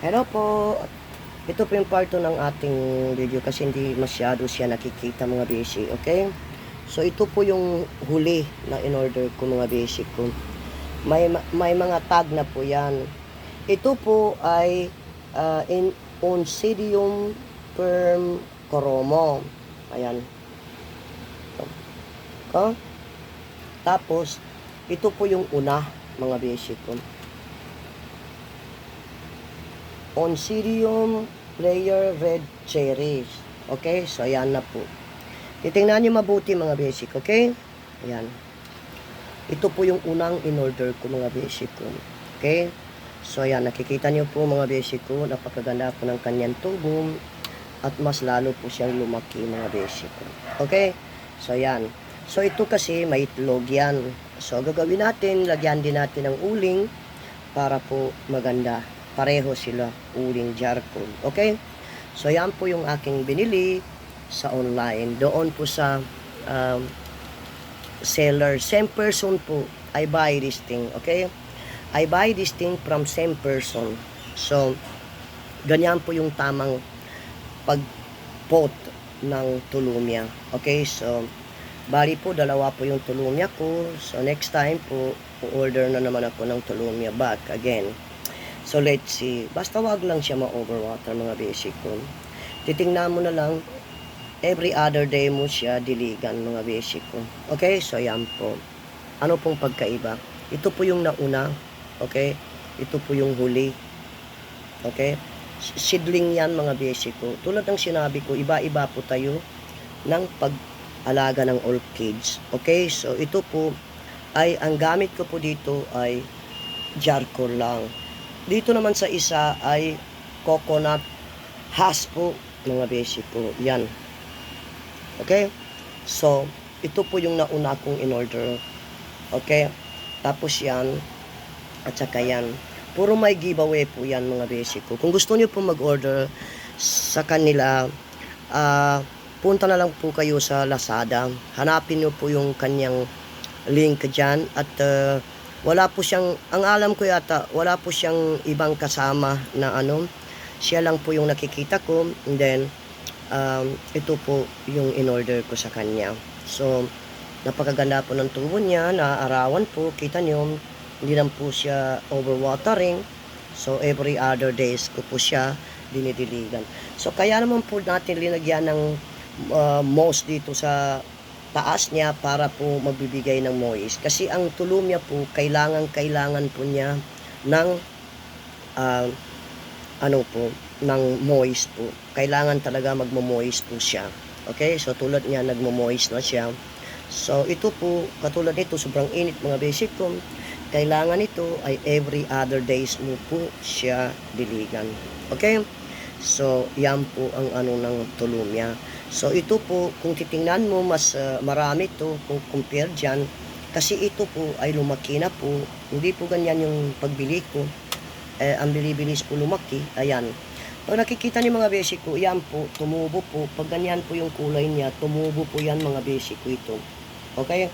Hello po. Ito po yung part 2 ng ating video kasi hindi masyado siya nakikita mga basic, okay? So ito po yung huli na in-order ko mga basic ko. May ma- may mga tag na po 'yan. Ito po ay uh, in Oncidium perm coromo. Ayan. Oh. Tapos ito po yung una mga basic ko. Oncidium Player Red Cherries. Okay? So, ayan na po. Titingnan nyo mabuti mga basic. Okay? Ayan. Ito po yung unang in-order ko mga basic ko. Okay? So, ayan. Nakikita nyo po mga basic ko. Napakaganda po ng kanyang tubo. At mas lalo po siyang lumaki mga basic ko. Okay? So, ayan. So, ito kasi may itlog yan. So, gagawin natin, lagyan din natin ng uling para po maganda. Pareho sila, uling charcoal. Okay? So, yan po yung aking binili sa online. Doon po sa um, seller. Same person po, I buy this thing. Okay? I buy this thing from same person. So, ganyan po yung tamang pag-pot ng tulumya. Okay? So, bali po, dalawa po yung tulumya ko. So, next time po, order na naman ako ng tulumya back again. So, let's see. Basta wag lang siya ma-overwater mga basic. Titingnan mo na lang, every other day mo siya diligan mga basic. Okay? So, yan po. Ano pong pagkaiba? Ito po yung nauna. Okay? Ito po yung huli. Okay? Sidling yan mga basic. Tulad ng sinabi ko, iba-iba po tayo ng pag-alaga ng orchids. Okay? So, ito po ay, ang gamit ko po dito ay charcoal lang. Dito naman sa isa ay coconut hash po, mga basic po. Yan. Okay? So, ito po yung nauna kong in-order. Okay? Tapos yan, at saka yan. Puro may giveaway po yan, mga basic ko. Kung gusto niyo po mag-order sa kanila, ah, punta na lang po kayo sa Lazada. Hanapin niyo po yung kanyang link dyan. At ah, wala po siyang, ang alam ko yata, wala po siyang ibang kasama na ano. Siya lang po yung nakikita ko. And then, um, ito po yung in-order ko sa kanya. So, napakaganda po ng tubo niya, naaarawan po, kita niyo, hindi lang po siya overwatering. So, every other days ko po siya dinidiligan. So, kaya naman po natin linagyan ng uh, moss dito sa taas niya para po magbibigay ng moist. Kasi ang tulumya po, kailangan, kailangan po niya ng uh, ano po, ng moist po. Kailangan talaga magmo-moist po siya. Okay? So, tulad niya, nagmo-moist na siya. So, ito po, katulad nito, sobrang init mga basic ko. Kailangan ito ay every other days mo po siya diligan. Okay? So, yan po ang ano ng tulumya. So, ito po, kung titingnan mo, mas uh, marami to kung compare dyan. Kasi ito po ay lumaki na po. Hindi po ganyan yung pagbili ko. Eh, ang bilibilis po lumaki. Ayan. Pag nakikita niyo mga basic ko, yan po, tumubo po. Pag ganyan po yung kulay niya, tumubo po yan mga basic ko ito. Okay?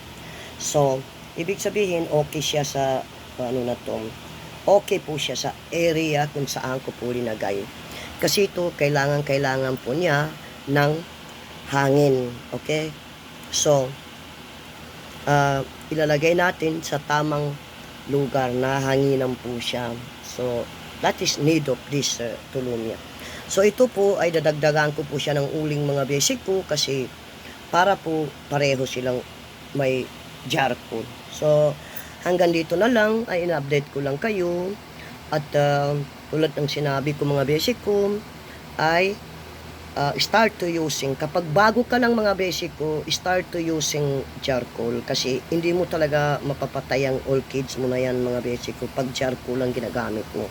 So, ibig sabihin, okay siya sa, ano na to, okay po siya sa area kung saan ko po linagay. Kasi ito, kailangan-kailangan po niya ng hangin. Okay? So, uh, ilalagay natin sa tamang lugar na hanginan po siya. So, that is need of this uh, tulumya. So, ito po ay dadagdagan ko po siya ng uling mga basic ko kasi para po pareho silang may jar po. So, hanggang dito na lang ay in-update ko lang kayo at uh, tulad ng sinabi ko mga basic ay uh, start to using kapag bago ka ng mga basic start to using charcoal. Kasi hindi mo talaga mapapatay ang orchids mo na yan mga basic pag charcoal lang ginagamit mo.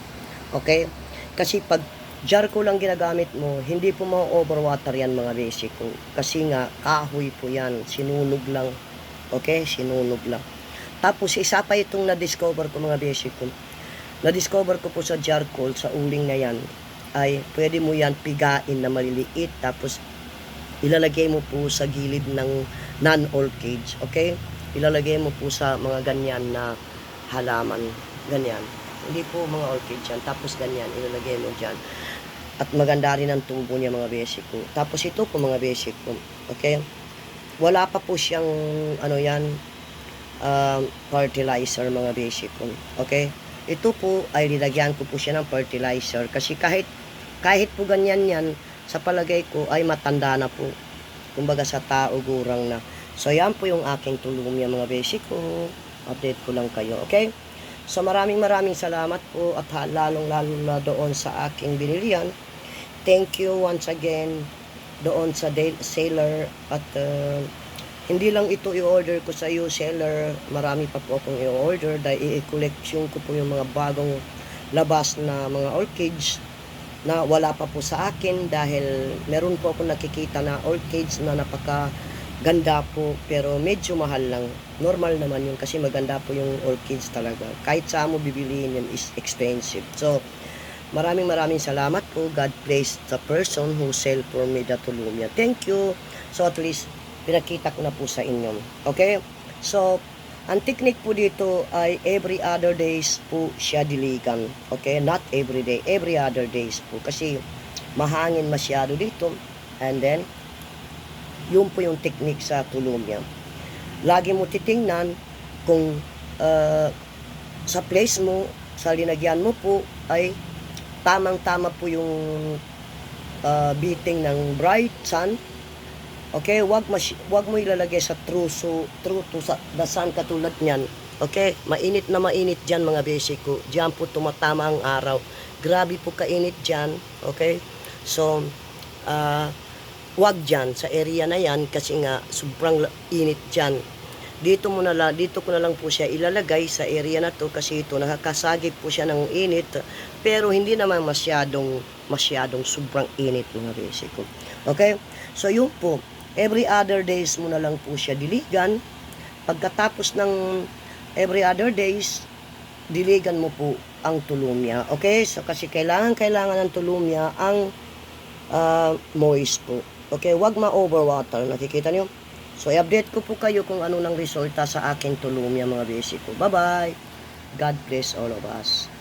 Okay? Kasi pag charcoal lang ginagamit mo hindi po ma-overwater yan mga basic kasi nga kahoy po yan sinunog lang. Okay? Sinunog lang. Tapos isa pa itong na-discover ko mga basic na-discover ko po sa charcoal sa uling na yan ay pwede mo yan pigain na maliliit tapos ilalagay mo po sa gilid ng non-all cage, okay? Ilalagay mo po sa mga ganyan na halaman, ganyan. Hindi po mga orchid yan. Tapos ganyan, ilalagay mo dyan. At maganda rin ang tubo niya mga basic ko. Tapos ito po mga basic ko. Okay? Wala pa po siyang, ano yan, um, fertilizer mga basic ko. Okay? Ito po ay nilagyan ko po siya ng fertilizer kasi kahit kahit po ganyan yan sa palagay ko ay matanda na po. Kumbaga sa tao gurang na. So yan po yung aking tulumya mga basic ko. Update ko lang kayo. Okay? So maraming maraming salamat po at lalong lalo na doon sa aking binilian. Thank you once again doon sa de- seller at uh, hindi lang ito i-order ko sa iyo seller marami pa po akong i-order dahil i-collection ko po yung mga bagong labas na mga orchids na wala pa po sa akin dahil meron po ako nakikita na orchids na napaka ganda po pero medyo mahal lang normal naman yun kasi maganda po yung orchids talaga kahit saan mo bibiliin yun is expensive so Maraming maraming salamat po. God bless the person who sell for me the tulumya. Thank you. So at least, pinakita ko na po sa inyo. Okay? So, ang technique po dito ay every other days po siya diligan. Okay? Not every day. Every other days po. Kasi mahangin masyado dito. And then, yun po yung technique sa tulumya. Lagi mo titingnan kung uh, sa place mo, sa linagyan mo po ay tamang-tama po yung uh, beating ng bright sun. Okay, wag mas wag mo ilalagay sa true so true to sa sun katulad niyan. Okay, mainit na mainit diyan mga basic ko. Diyan po tumatama ang araw. Grabe po kainit diyan. Okay? So, uh, wag diyan sa area na yan kasi nga sobrang init diyan. Dito mo na lang, dito ko na lang po siya ilalagay sa area na to kasi ito nakakasagip po siya ng init pero hindi naman masyadong masyadong sobrang init mga basic ko. Okay? So yun po, every other days mo na lang po siya diligan. Pagkatapos ng every other days, diligan mo po ang tulumya. Okay? So kasi kailangan kailangan ng tulumya ang ah, moist po. Okay, wag ma-overwater. Nakikita niyo? So, i-update ko po kayo kung ano nang resulta sa aking tulumya mga basic ko. Bye-bye! God bless all of us.